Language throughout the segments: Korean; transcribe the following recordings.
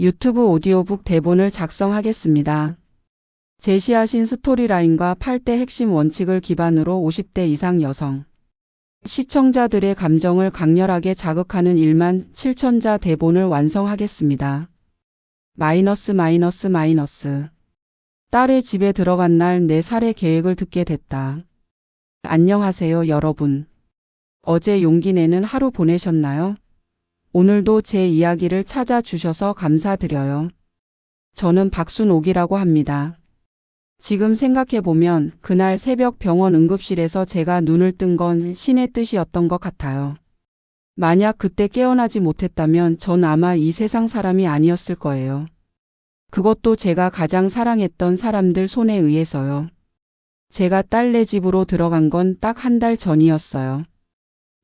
유튜브 오디오북 대본을 작성하겠습니다. 제시하신 스토리라인과 8대 핵심 원칙을 기반으로 50대 이상 여성 시청자들의 감정을 강렬하게 자극하는 1만 7천자 대본을 완성하겠습니다. 마이너스 마이너스 마이너스 딸의 집에 들어간 날 내 살해 계획을 듣게 됐다. 안녕하세요 여러분. 어제 용기 내는 하루 보내셨나요? 오늘도 제 이야기를 찾아주셔서 감사드려요. 저는 박순옥이라고 합니다. 지금 생각해보면 그날 새벽 병원 응급실에서 제가 눈을 뜬 건 신의 뜻이었던 것 같아요. 만약 그때 깨어나지 못했다면 전 아마 이 세상 사람이 아니었을 거예요. 그것도 제가 가장 사랑했던 사람들 손에 의해서요. 제가 딸네 집으로 들어간 건 딱 한 달 전이었어요.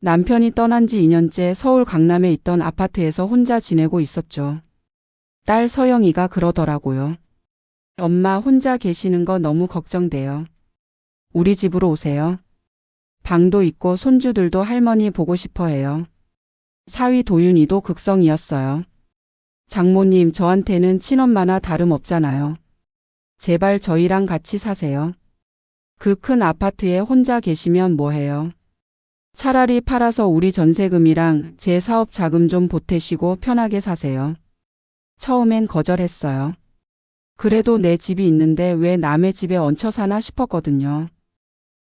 남편이 떠난 지 2년째 서울 강남에 있던 아파트에서 혼자 지내고 있었죠. 딸 서영이가 그러더라고요. 엄마 혼자 계시는 거 너무 걱정돼요. 우리 집으로 오세요. 방도 있고 손주들도 할머니 보고 싶어 해요. 사위 도윤이도 극성이었어요. 장모님 저한테는 친엄마나 다름없잖아요. 제발 저희랑 같이 사세요. 그 큰 아파트에 혼자 계시면 뭐해요. 차라리 팔아서 우리 전세금이랑 제 사업 자금 좀 보태시고 편하게 사세요. 처음엔 거절했어요. 그래도 내 집이 있는데 왜 남의 집에 얹혀 사나 싶었거든요.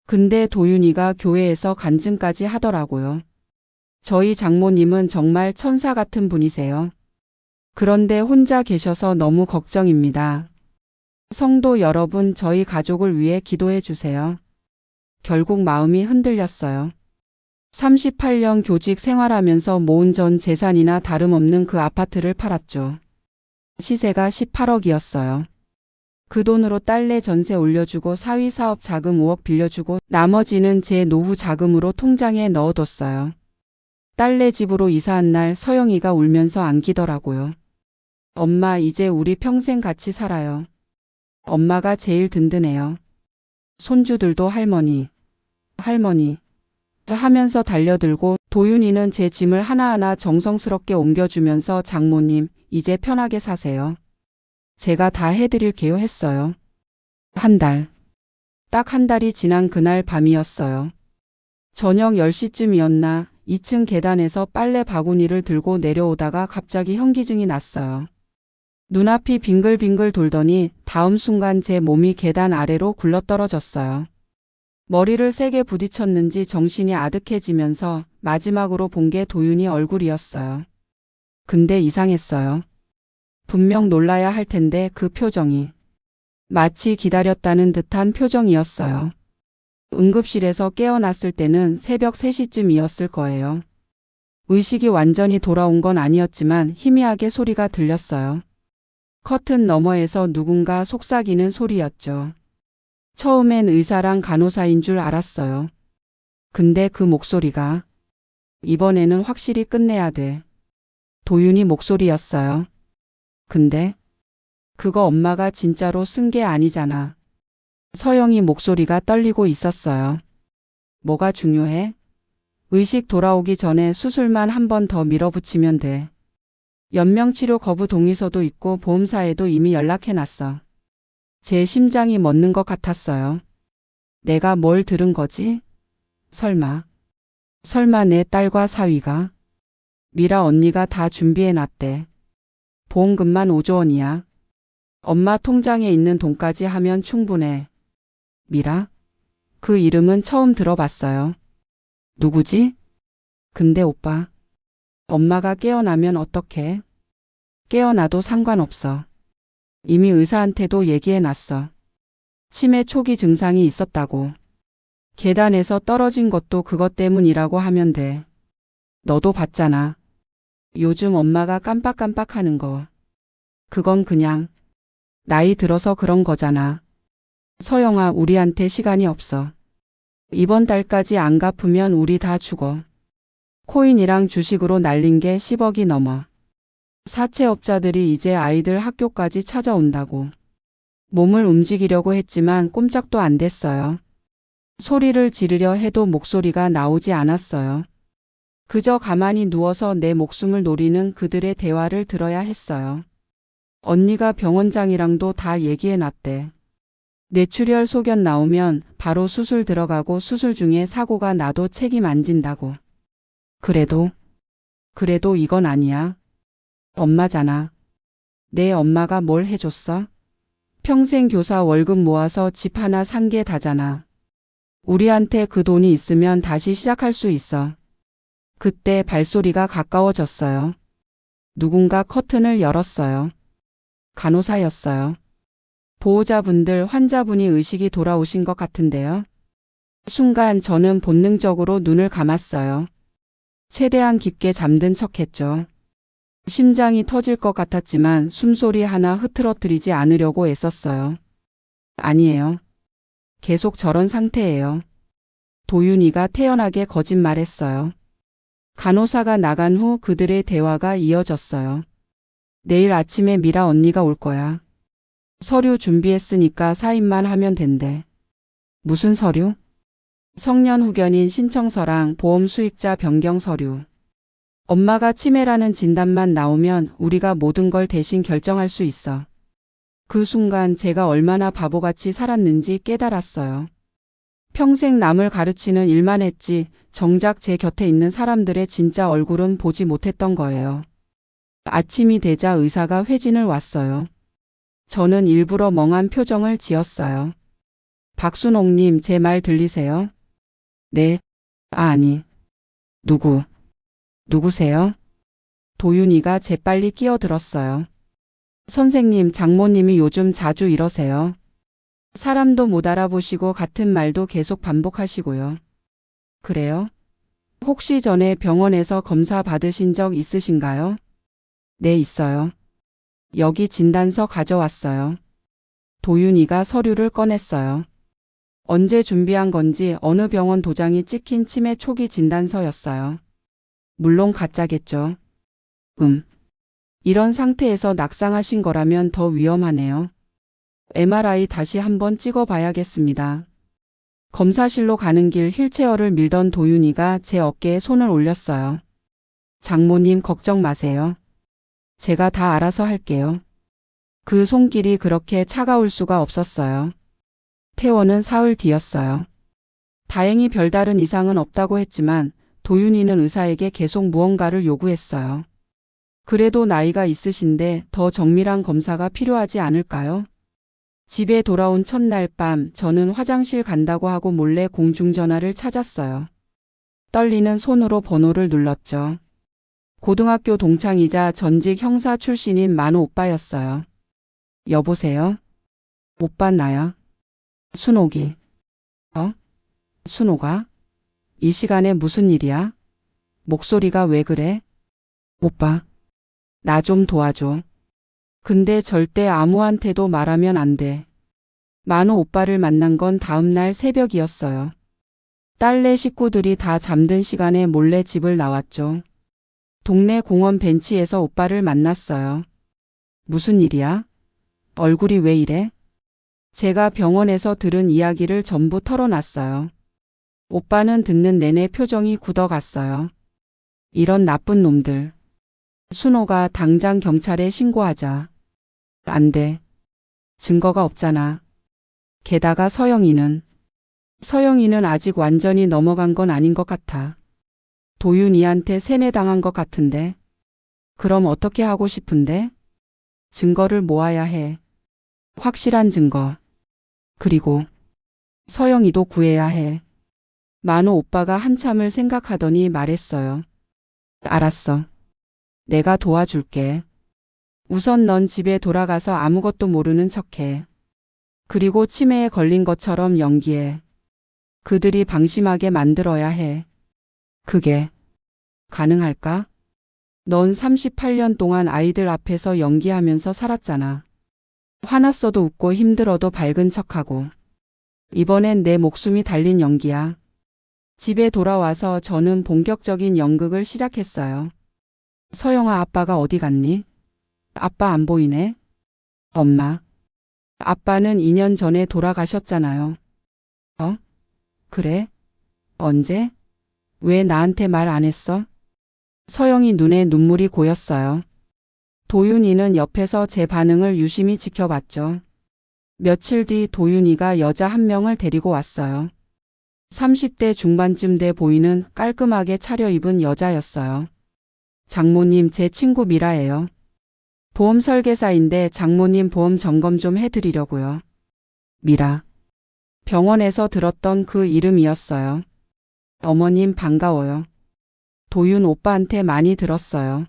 근데 도윤이가 교회에서 간증까지 하더라고요. 저희 장모님은 정말 천사 같은 분이세요. 그런데 혼자 계셔서 너무 걱정입니다. 성도 여러분, 저희 가족을 위해 기도해 주세요. 결국 마음이 흔들렸어요. 38년 교직 생활하면서 모은 전 재산이나 다름없는 그 아파트를 팔았죠. 시세가 18억이었어요. 그 돈으로 딸내 전세 올려주고 사위 사업 자금 5억 빌려주고 나머지는 제 노후 자금으로 통장에 넣어뒀어요. 딸내 집으로 이사한 날 서영이가 울면서 안기더라고요. 엄마 이제 우리 평생 같이 살아요. 엄마가 제일 든든해요. 손주들도 할머니, 할머니 하면서 달려들고 도윤이는 제 짐을 하나하나 정성스럽게 옮겨주면서 장모님 이제 편하게 사세요. 제가 다 해드릴게요 했어요. 한 달. 딱 한 달이 지난 그날 밤이었어요. 저녁 10시쯤이었나 2층 계단에서 빨래 바구니를 들고 내려오다가 갑자기 현기증이 났어요. 눈앞이 빙글빙글 돌더니 다음 순간 제 몸이 계단 아래로 굴러떨어졌어요. 머리를 세게 부딪혔는지 정신이 아득해지면서 마지막으로 본 게 도윤이 얼굴이었어요. 근데 이상했어요. 분명 놀라야 할 텐데 그 표정이 마치 기다렸다는 듯한 표정이었어요. 응급실에서 깨어났을 때는 새벽 3시쯤이었을 거예요. 의식이 완전히 돌아온 건 아니었지만 희미하게 소리가 들렸어요. 커튼 너머에서 누군가 속삭이는 소리였죠. 처음엔 의사랑 간호사인 줄 알았어요. 근데 그 목소리가 이번에는 확실히 끝내야 돼. 도윤이 목소리였어요. 근데 그거 엄마가 진짜로 쓴 게 아니잖아. 서영이 목소리가 떨리고 있었어요. 뭐가 중요해? 의식 돌아오기 전에 수술만 한 번 더 밀어붙이면 돼. 연명치료 거부 동의서도 있고 보험사에도 이미 연락해놨어. 제 심장이 멎는 것 같았어요. 내가 뭘 들은 거지? 설마. 설마 내 딸과 사위가? 미라 언니가 다 준비해놨대. 보험금만 5조 원이야. 엄마 통장에 있는 돈까지 하면 충분해. 미라? 그 이름은 처음 들어봤어요. 누구지? 근데 오빠. 엄마가 깨어나면 어떡해? 깨어나도 상관없어. 이미 의사한테도 얘기해놨어. 치매 초기 증상이 있었다고. 계단에서 떨어진 것도 그것 때문이라고 하면 돼. 너도 봤잖아. 요즘 엄마가 깜빡깜빡 하는 거. 그건 그냥 나이 들어서 그런 거잖아. 서영아, 우리한테 시간이 없어. 이번 달까지 안 갚으면 우리 다 죽어. 코인이랑 주식으로 날린 게 10억이 넘어. 사채업자들이 이제 아이들 학교까지 찾아온다고. 몸을 움직이려고 했지만 꼼짝도 안 됐어요. 소리를 지르려 해도 목소리가 나오지 않았어요. 그저 가만히 누워서 내 목숨을 노리는 그들의 대화를 들어야 했어요. 언니가 병원장이랑도 다 얘기해 놨대. 뇌출혈 소견 나오면 바로 수술 들어가고 수술 중에 사고가 나도 책임 안 진다고. 그래도, 그래도 이건 아니야. 엄마잖아. 내 엄마가 뭘 해줬어? 평생 교사 월급 모아서 집 하나 산 게 다잖아. 우리한테 그 돈이 있으면 다시 시작할 수 있어. 그때 발소리가 가까워졌어요. 누군가 커튼을 열었어요. 간호사였어요. 보호자분들 환자분이 의식이 돌아오신 것 같은데요. 순간 저는 본능적으로 눈을 감았어요. 최대한 깊게 잠든 척 했죠. 심장이 터질 것 같았지만 숨소리 하나 흐트러뜨리지 않으려고 애썼어요. 아니에요. 계속 저런 상태예요. 도윤이가 태연하게 거짓말했어요. 간호사가 나간 후 그들의 대화가 이어졌어요. 내일 아침에 미라 언니가 올 거야. 서류 준비했으니까 사인만 하면 된대. 무슨 서류? 성년 후견인 신청서랑 보험 수익자 변경 서류. 엄마가 치매라는 진단만 나오면 우리가 모든 걸 대신 결정할 수 있어. 그 순간 제가 얼마나 바보같이 살았는지 깨달았어요. 평생 남을 가르치는 일만 했지 정작 제 곁에 있는 사람들의 진짜 얼굴은 보지 못했던 거예요. 아침이 되자 의사가 회진을 왔어요. 저는 일부러 멍한 표정을 지었어요. 박순옥님, 제 말 들리세요? 네. 아, 아니. 누구? 누구세요? 도윤이가 재빨리 끼어들었어요. 선생님, 장모님이 요즘 자주 이러세요. 사람도 못 알아보시고 같은 말도 계속 반복하시고요. 그래요? 혹시 전에 병원에서 검사 받으신 적 있으신가요? 네, 있어요. 여기 진단서 가져왔어요. 도윤이가 서류를 꺼냈어요. 언제 준비한 건지 어느 병원 도장이 찍힌 치매 초기 진단서였어요. 물론 가짜겠죠. 음. 이런 상태에서 낙상하신 거라면 더 위험하네요. MRI 다시 한번 찍어 봐야겠습니다. 검사실로 가는 길 휠체어를 밀던 도윤이가 제 어깨에 손을 올렸어요. 장모님 걱정 마세요. 제가 다 알아서 할게요. 그 손길이 그렇게 차가울 수가 없었어요. 태원은 사흘 뒤였어요. 다행히 별다른 이상은 없다고 했지만 도윤이는 의사에게 계속 무언가를 요구했어요. 그래도 나이가 있으신데 더 정밀한 검사가 필요하지 않을까요? 집에 돌아온 첫날 밤 저는 화장실 간다고 하고 몰래 공중전화를 찾았어요. 떨리는 손으로 번호를 눌렀죠. 고등학교 동창이자 전직 형사 출신인 만호 오빠였어요. 여보세요? 오빠 나야. 순옥이. 어? 순옥아? 이 시간에 무슨 일이야? 목소리가 왜 그래? 오빠. 나 좀 도와줘. 근데 절대 아무한테도 말하면 안 돼. 만호 오빠를 만난 건 다음날 새벽이었어요. 딸네 식구들이 다 잠든 시간에 몰래 집을 나왔죠. 동네 공원 벤치에서 오빠를 만났어요. 무슨 일이야? 얼굴이 왜 이래? 제가 병원에서 들은 이야기를 전부 털어놨어요. 오빠는 듣는 내내 표정이 굳어갔어요. 이런 나쁜 놈들. 순호가 당장 경찰에 신고하자. 안 돼. 증거가 없잖아. 게다가 서영이는 서영이는 아직 완전히 넘어간 건 아닌 것 같아. 도윤이한테 세뇌당한 것 같은데. 그럼 어떻게 하고 싶은데? 증거를 모아야 해. 확실한 증거. 그리고 서영이도 구해야 해. 만호 오빠가 한참을 생각하더니 말했어요. 알았어. 내가 도와줄게. 우선 넌 집에 돌아가서 아무것도 모르는 척해. 그리고 치매에 걸린 것처럼 연기해. 그들이 방심하게 만들어야 해. 그게 가능할까? 넌 38년 동안 아이들 앞에서 연기하면서 살았잖아. 화났어도 웃고 힘들어도 밝은 척하고. 이번엔 내 목숨이 달린 연기야. 집에 돌아와서 저는 본격적인 연극을 시작했어요. 서영아 아빠가 어디 갔니? 아빠 안 보이네? 엄마. 아빠는 2년 전에 돌아가셨잖아요. 어? 그래? 언제? 왜 나한테 말 안 했어? 서영이 눈에 눈물이 고였어요. 도윤이는 옆에서 제 반응을 유심히 지켜봤죠. 며칠 뒤 도윤이가 여자 한 명을 데리고 왔어요. 30대 중반쯤 돼 보이는 깔끔하게 차려입은 여자였어요. 장모님, 제 친구 미라예요. 보험 설계사인데 장모님 보험 점검 좀 해드리려고요. 미라. 병원에서 들었던 그 이름이었어요. 어머님 반가워요. 도윤 오빠한테 많이 들었어요.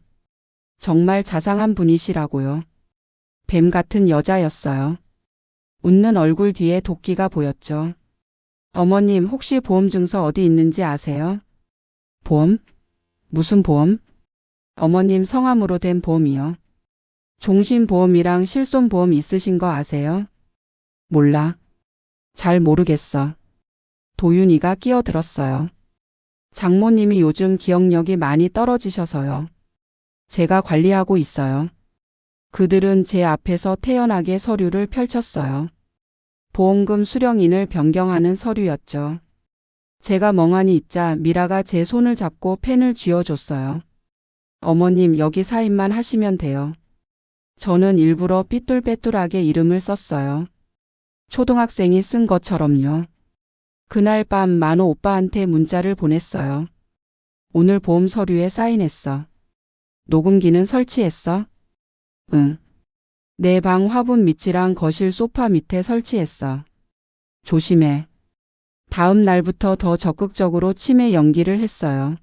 정말 자상한 분이시라고요. 뱀 같은 여자였어요. 웃는 얼굴 뒤에 도끼가 보였죠. 어머님 혹시 보험 증서 어디 있는지 아세요? 보험? 무슨 보험? 어머님 성함으로 된 보험이요. 종신보험이랑 실손보험 있으신 거 아세요? 몰라. 잘 모르겠어. 도윤이가 끼어들었어요. 장모님이 요즘 기억력이 많이 떨어지셔서요. 제가 관리하고 있어요. 그들은 제 앞에서 태연하게 서류를 펼쳤어요. 보험금 수령인을 변경하는 서류였죠. 제가 멍하니 있자 미라가 제 손을 잡고 펜을 쥐어줬어요. 어머님 여기 사인만 하시면 돼요. 저는 일부러 삐뚤빼뚤하게 이름을 썼어요. 초등학생이 쓴 것처럼요. 그날 밤 만호 오빠한테 문자를 보냈어요. 오늘 보험 서류에 사인했어. 녹음기는 설치했어? 응. 내 방 화분 밑이랑 거실 소파 밑에 설치했어. 조심해. 다음 날부터 더 적극적으로 치매 연기를 했어요.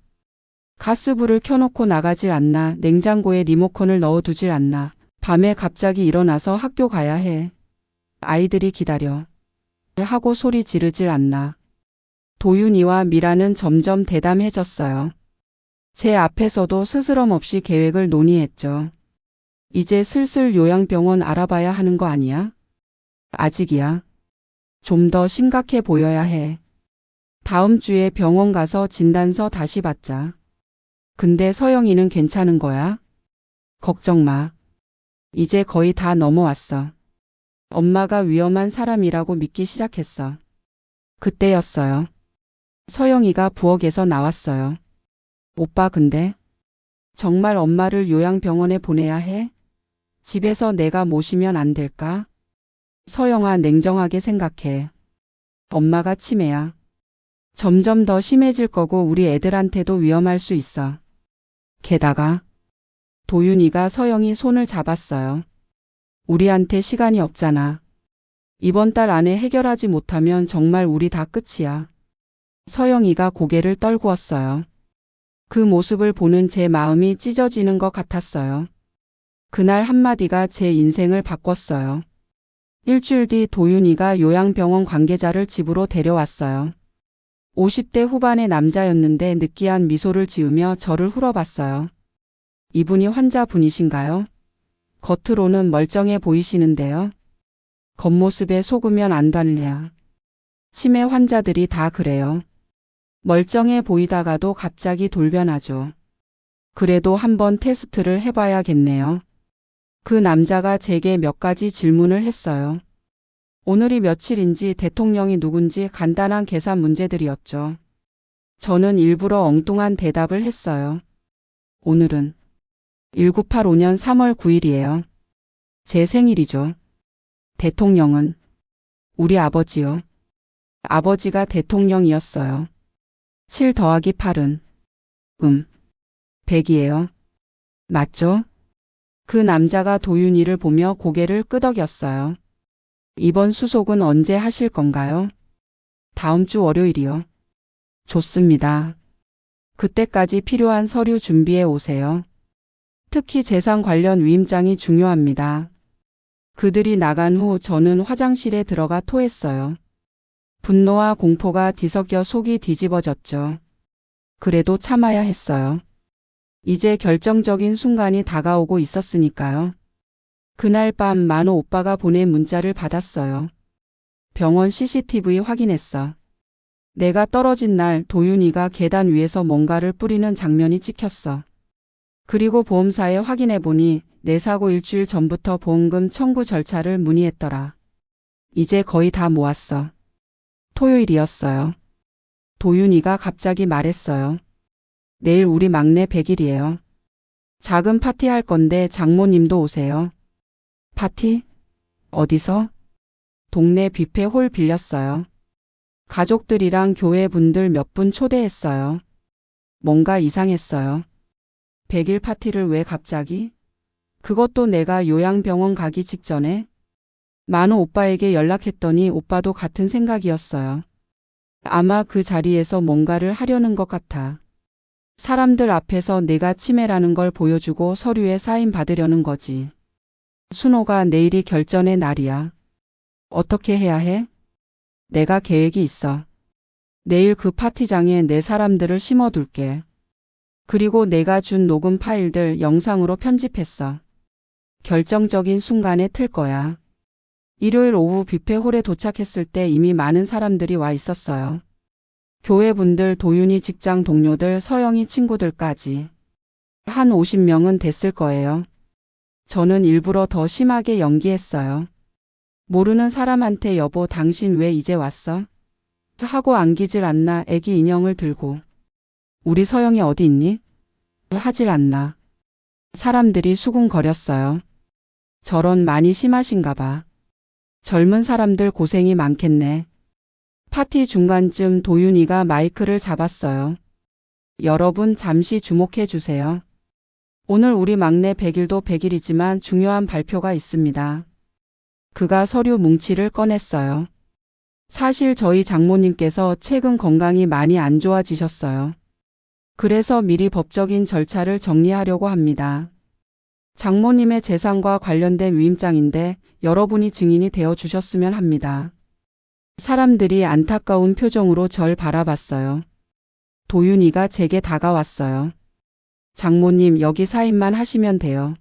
가스불을 켜놓고 나가질 않나, 냉장고에 리모컨을 넣어두질 않나, 밤에 갑자기 일어나서 학교 가야 해. 아이들이 기다려. 하고 소리 지르질 않나. 도윤이와 미라는 점점 대담해졌어요. 제 앞에서도 스스럼 없이 계획을 논의했죠. 이제 슬슬 요양병원 알아봐야 하는 거 아니야? 아직이야. 좀 더 심각해 보여야 해. 다음 주에 병원 가서 진단서 다시 받자. 근데 서영이는 괜찮은 거야? 걱정 마. 이제 거의 다 넘어왔어. 엄마가 위험한 사람이라고 믿기 시작했어. 그때였어요. 서영이가 부엌에서 나왔어요. 오빠 근데 정말 엄마를 요양병원에 보내야 해? 집에서 내가 모시면 안 될까? 서영아 냉정하게 생각해. 엄마가 치매야. 점점 더 심해질 거고 우리 애들한테도 위험할 수 있어. 게다가 도윤이가 서영이 손을 잡았어요. 우리한테 시간이 없잖아. 이번 달 안에 해결하지 못하면 정말 우리 다 끝이야. 서영이가 고개를 떨구었어요. 그 모습을 보는 제 마음이 찢어지는 것 같았어요. 그날 한마디가 제 인생을 바꿨어요. 일주일 뒤 도윤이가 요양병원 관계자를 집으로 데려왔어요. 50대 후반의 남자였는데 느끼한 미소를 지으며 저를 흘어봤어요. 이분이 환자분이신가요? 겉으로는 멀쩡해 보이시는데요. 겉모습에 속으면 안 달랴. 치매 환자들이 다 그래요. 멀쩡해 보이다가도 갑자기 돌변하죠. 그래도 한번 테스트를 해봐야겠네요. 그 남자가 제게 몇 가지 질문을 했어요. 오늘이 며칠인지 대통령이 누군지 간단한 계산 문제들이었죠. 저는 일부러 엉뚱한 대답을 했어요. 오늘은 1985년 3월 9일이에요. 제 생일이죠. 대통령은 우리 아버지요. 아버지가 대통령이었어요. 7 더하기 8은 음 100이에요. 맞죠? 그 남자가 도윤이를 보며 고개를 끄덕였어요. 이번 수속은 언제 하실 건가요? 다음 주 월요일이요. 좋습니다. 그때까지 필요한 서류 준비해 오세요. 특히 재산 관련 위임장이 중요합니다. 그들이 나간 후 저는 화장실에 들어가 토했어요. 분노와 공포가 뒤섞여 속이 뒤집어졌죠. 그래도 참아야 했어요. 이제 결정적인 순간이 다가오고 있었으니까요. 그날 밤 만호 오빠가 보낸 문자를 받았어요. 병원 CCTV 확인했어. 내가 떨어진 날 도윤이가 계단 위에서 뭔가를 뿌리는 장면이 찍혔어. 그리고 보험사에 확인해 보니 내 사고 일주일 전부터 보험금 청구 절차를 문의했더라. 이제 거의 다 모았어. 토요일이었어요. 도윤이가 갑자기 말했어요. 내일 우리 막내 100일이에요. 작은 파티 할 건데 장모님도 오세요. 파티? 어디서? 동네 뷔페 홀 빌렸어요. 가족들이랑 교회 분들 몇 분 초대했어요. 뭔가 이상했어요. 100일 파티를 왜 갑자기? 그것도 내가 요양병원 가기 직전에? 만호 오빠에게 연락했더니 오빠도 같은 생각이었어요. 아마 그 자리에서 뭔가를 하려는 것 같아. 사람들 앞에서 내가 치매라는 걸 보여주고 서류에 사인 받으려는 거지. 순호가 내일이 결전의 날이야. 어떻게 해야 해? 내가 계획이 있어. 내일 그 파티장에 내 사람들을 심어둘게. 그리고 내가 준 녹음 파일들 영상으로 편집했어. 결정적인 순간에 틀 거야. 일요일 오후 뷔페홀에 도착했을 때 이미 많은 사람들이 와 있었어요. 교회 분들, 도윤이 직장 동료들, 서영이 친구들까지. 한 50명은 됐을 거예요. 저는 일부러 더 심하게 연기했어요. 모르는 사람한테 여보 당신 왜 이제 왔어? 하고 안기질 않나 애기 인형을 들고. 우리 서영이 어디 있니? 하질 않나. 사람들이 수군거렸어요. 저런 많이 심하신가 봐. 젊은 사람들 고생이 많겠네. 파티 중간쯤 도윤이가 마이크를 잡았어요. 여러분 잠시 주목해 주세요. 오늘 우리 막내 100일도 100일이지만 중요한 발표가 있습니다. 그가 서류 뭉치를 꺼냈어요. 사실 저희 장모님께서 최근 건강이 많이 안 좋아지셨어요. 그래서 미리 법적인 절차를 정리하려고 합니다. 장모님의 재산과 관련된 위임장인데 여러분이 증인이 되어 주셨으면 합니다. 사람들이 안타까운 표정으로 절 바라봤어요. 도윤이가 제게 다가왔어요. 장모님 여기 사인만 하시면 돼요.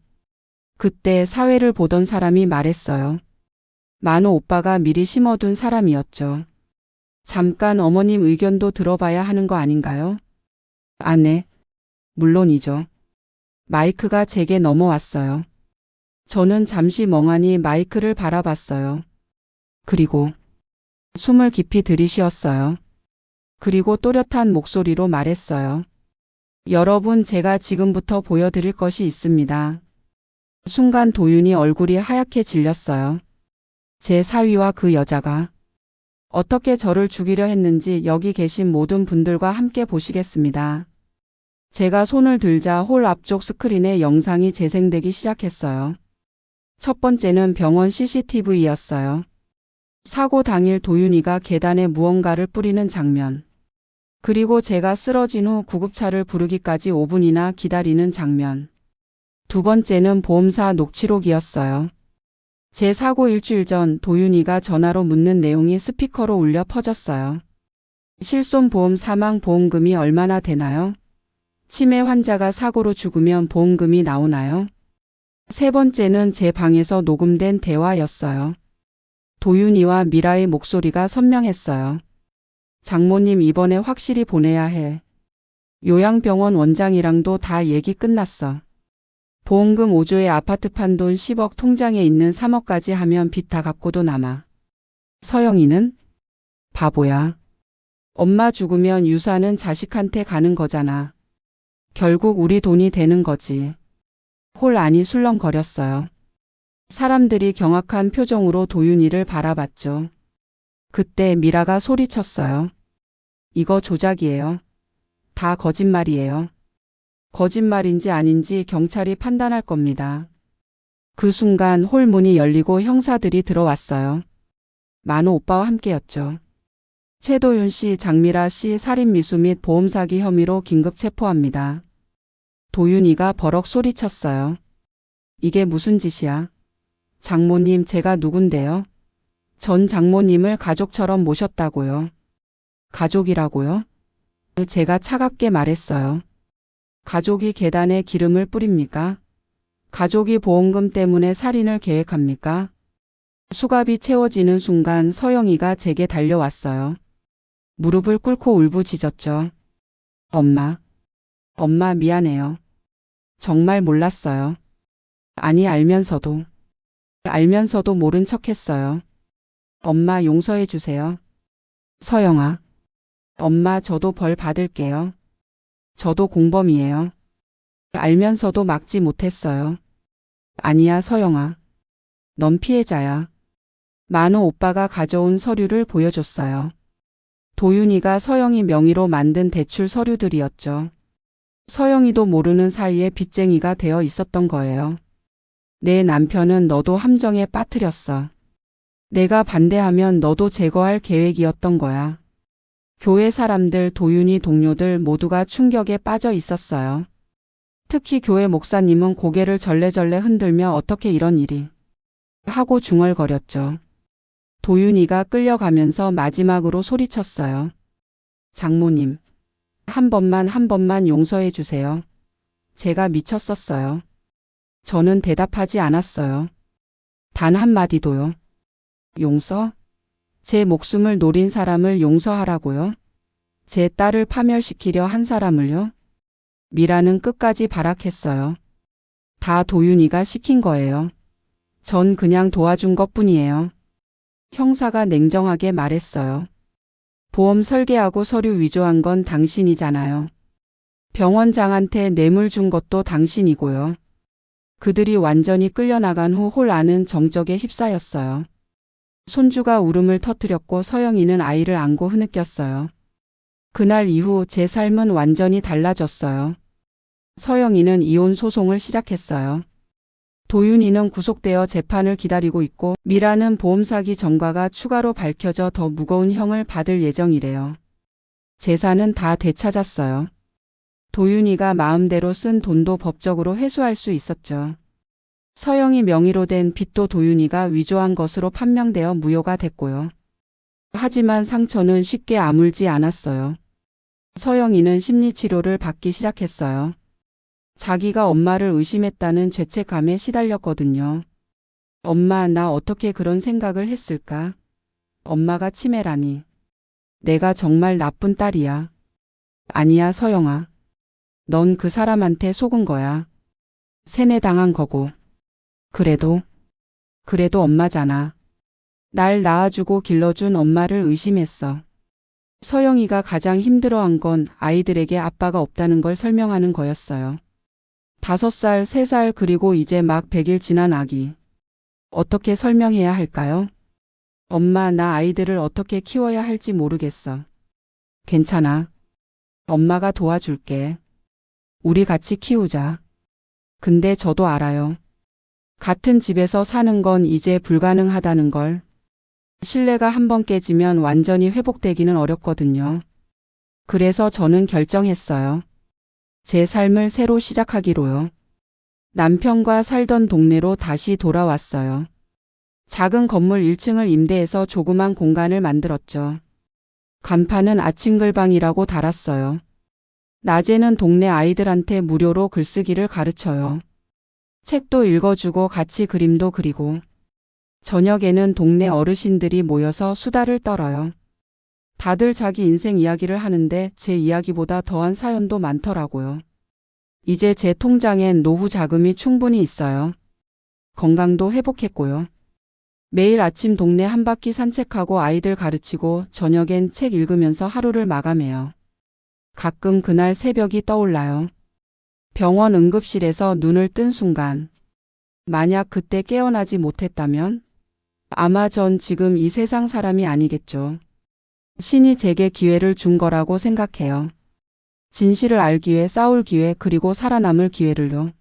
그때 사회를 보던 사람이 말했어요. 만호 오빠가 미리 심어둔 사람이었죠. 잠깐 어머님 의견도 들어봐야 하는 거 아닌가요? 아, 네. 물론이죠. 마이크가 제게 넘어왔어요. 저는 잠시 멍하니 마이크를 바라봤어요. 그리고 숨을 깊이 들이쉬었어요. 그리고 또렷한 목소리로 말했어요. 여러분, 제가 지금부터 보여드릴 것이 있습니다. 순간 도윤이 얼굴이 하얗게 질렸어요. 제 사위와 그 여자가 어떻게 저를 죽이려 했는지 여기 계신 모든 분들과 함께 보시겠습니다. 제가 손을 들자 홀 앞쪽 스크린에 영상이 재생되기 시작했어요. 첫 번째는 병원 CCTV였어요. 사고 당일 도윤이가 계단에 무언가를 뿌리는 장면. 그리고 제가 쓰러진 후 구급차를 부르기까지 5분이나 기다리는 장면. 두 번째는 보험사 녹취록이었어요. 제 사고 일주일 전 도윤이가 전화로 묻는 내용이 스피커로 울려 퍼졌어요. 실손보험 사망 보험금이 얼마나 되나요? 치매 환자가 사고로 죽으면 보험금이 나오나요? 세 번째는 제 방에서 녹음된 대화였어요. 도윤이와 미라의 목소리가 선명했어요. 장모님 이번에 확실히 보내야 해. 요양병원 원장이랑도 다 얘기 끝났어. 보험금 5조에 아파트 판 돈 10억 통장에 있는 3억까지 하면 빚 다 갚고도 남아. 서영이는? 바보야. 엄마 죽으면 유산은 자식한테 가는 거잖아. 결국 우리 돈이 되는 거지. 홀 안이 술렁거렸어요. 사람들이 경악한 표정으로 도윤이를 바라봤죠. 그때 미라가 소리쳤어요. 이거 조작이에요. 다 거짓말이에요. 거짓말인지 아닌지 경찰이 판단할 겁니다. 그 순간 홀 문이 열리고 형사들이 들어왔어요. 만호 오빠와 함께였죠. 최도윤 씨, 장미라 씨 살인 미수 및 보험 사기 혐의로 긴급 체포합니다. 도윤이가 버럭 소리쳤어요. 이게 무슨 짓이야? 장모님 제가 누군데요? 전 장모님을 가족처럼 모셨다고요. 가족이라고요? 제가 차갑게 말했어요. 가족이 계단에 기름을 뿌립니까? 가족이 보험금 때문에 살인을 계획합니까? 수갑이 채워지는 순간 서영이가 제게 달려왔어요. 무릎을 꿇고 울부짖었죠. 엄마. 엄마 미안해요. 정말 몰랐어요. 아니 알면서도. 알면서도 모른 척 했어요. 엄마 용서해 주세요. 서영아. 엄마 저도 벌 받을게요. 저도 공범이에요. 알면서도 막지 못했어요. 아니야, 서영아. 넌 피해자야. 만호 오빠가 가져온 서류를 보여줬어요. 도윤이가 서영이 명의로 만든 대출 서류들이었죠. 서영이도 모르는 사이에 빚쟁이가 되어 있었던 거예요. 내 남편은 너도 함정에 빠뜨렸어. 내가 반대하면 너도 제거할 계획이었던 거야. 교회 사람들, 도윤이 동료들 모두가 충격에 빠져 있었어요. 특히 교회 목사님은 고개를 절레절레 흔들며 어떻게 이런 일이 하고 중얼거렸죠. 도윤이가 끌려가면서 마지막으로 소리쳤어요. 장모님, 한 번만 한 번만 용서해 주세요. 제가 미쳤었어요. 저는 대답하지 않았어요. 단 한마디도요. 용서? 제 목숨을 노린 사람을 용서하라고요? 제 딸을 파멸시키려 한 사람을요? 미라는 끝까지 발악했어요. 다 도윤이가 시킨 거예요. 전 그냥 도와준 것 뿐이에요. 형사가 냉정하게 말했어요. 보험 설계하고 서류 위조한 건 당신이잖아요. 병원장한테 뇌물 준 것도 당신이고요. 그들이 완전히 끌려나간 후 홀 안은 정적에 휩싸였어요. 손주가 울음을 터뜨렸고 서영이는 아이를 안고 흐느꼈어요. 그날 이후 제 삶은 완전히 달라졌어요. 서영이는 이혼 소송을 시작했어요. 도윤이는 구속되어 재판을 기다리고 있고 미라는 보험 사기 전과가 추가로 밝혀져 더 무거운 형을 받을 예정이래요. 재산은 다 되찾았어요. 도윤이가 마음대로 쓴 돈도 법적으로 회수할 수 있었죠. 서영이 명의로 된 빚도 도윤이가 위조한 것으로 판명되어 무효가 됐고요. 하지만 상처는 쉽게 아물지 않았어요. 서영이는 심리치료를 받기 시작했어요. 자기가 엄마를 의심했다는 죄책감에 시달렸거든요. 엄마, 나 어떻게 그런 생각을 했을까? 엄마가 치매라니. 내가 정말 나쁜 딸이야. 아니야, 서영아. 넌 그 사람한테 속은 거야. 세뇌당한 거고. 그래도, 그래도 엄마잖아. 날 낳아주고 길러준 엄마를 의심했어. 서영이가 가장 힘들어한 건 아이들에게 아빠가 없다는 걸 설명하는 거였어요. 다섯 살, 세 살, 그리고 이제 막 100일 지난 아기. 어떻게 설명해야 할까요? 엄마, 나 아이들을 어떻게 키워야 할지 모르겠어. 괜찮아. 엄마가 도와줄게. 우리 같이 키우자. 근데 저도 알아요. 같은 집에서 사는 건 이제 불가능하다는 걸. 신뢰가 한번 깨지면 완전히 회복되기는 어렵거든요. 그래서 저는 결정했어요. 제 삶을 새로 시작하기로요. 남편과 살던 동네로 다시 돌아왔어요. 작은 건물 1층을 임대해서 조그만 공간을 만들었죠. 간판은 아침글방이라고 달았어요. 낮에는 동네 아이들한테 무료로 글쓰기를 가르쳐요. 책도 읽어주고 같이 그림도 그리고 저녁에는 동네 어르신들이 모여서 수다를 떨어요. 다들 자기 인생 이야기를 하는데 제 이야기보다 더한 사연도 많더라고요. 이제 제 통장엔 노후 자금이 충분히 있어요. 건강도 회복했고요. 매일 아침 동네 한 바퀴 산책하고 아이들 가르치고 저녁엔 책 읽으면서 하루를 마감해요. 가끔 그날 새벽이 떠올라요. 병원 응급실에서 눈을 뜬 순간, 만약 그때 깨어나지 못했다면, 아마 전 지금 이 세상 사람이 아니겠죠. 신이 제게 기회를 준 거라고 생각해요. 진실을 알기 위해 싸울 기회 그리고 살아남을 기회를요.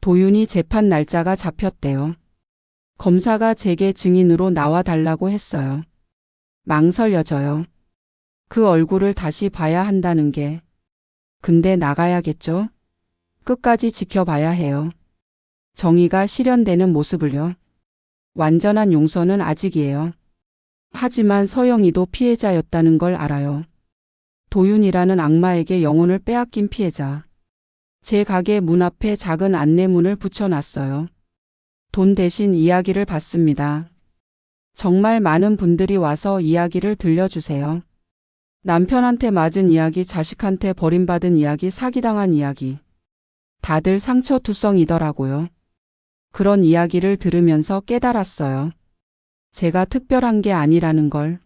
도윤이 재판 날짜가 잡혔대요. 검사가 제게 증인으로 나와 달라고 했어요. 망설여져요. 그 얼굴을 다시 봐야 한다는 게. 근데 나가야겠죠? 끝까지 지켜봐야 해요. 정의가 실현되는 모습을요. 완전한 용서는 아직이에요. 하지만 서영이도 피해자였다는 걸 알아요. 도윤이라는 악마에게 영혼을 빼앗긴 피해자. 제 가게 문 앞에 작은 안내문을 붙여놨어요. 돈 대신 이야기를 받습니다. 정말 많은 분들이 와서 이야기를 들려주세요. 남편한테 맞은 이야기, 자식한테 버림받은 이야기, 사기당한 이야기. 다들 상처투성이더라고요. 그런 이야기를 들으면서 깨달았어요. 제가 특별한 게 아니라는 걸.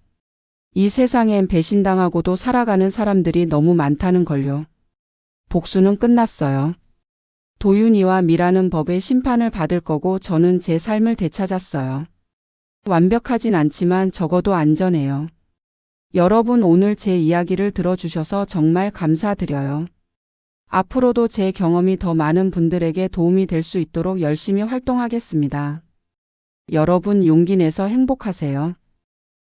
이 세상엔 배신당하고도 살아가는 사람들이 너무 많다는 걸요. 복수는 끝났어요. 도윤이와 미라는 법의 심판을 받을 거고 저는 제 삶을 되찾았어요. 완벽하진 않지만 적어도 안전해요. 여러분 오늘 제 이야기를 들어주셔서 정말 감사드려요. 앞으로도 제 경험이 더 많은 분들에게 도움이 될 수 있도록 열심히 활동하겠습니다. 여러분 용기 내서 행복하세요.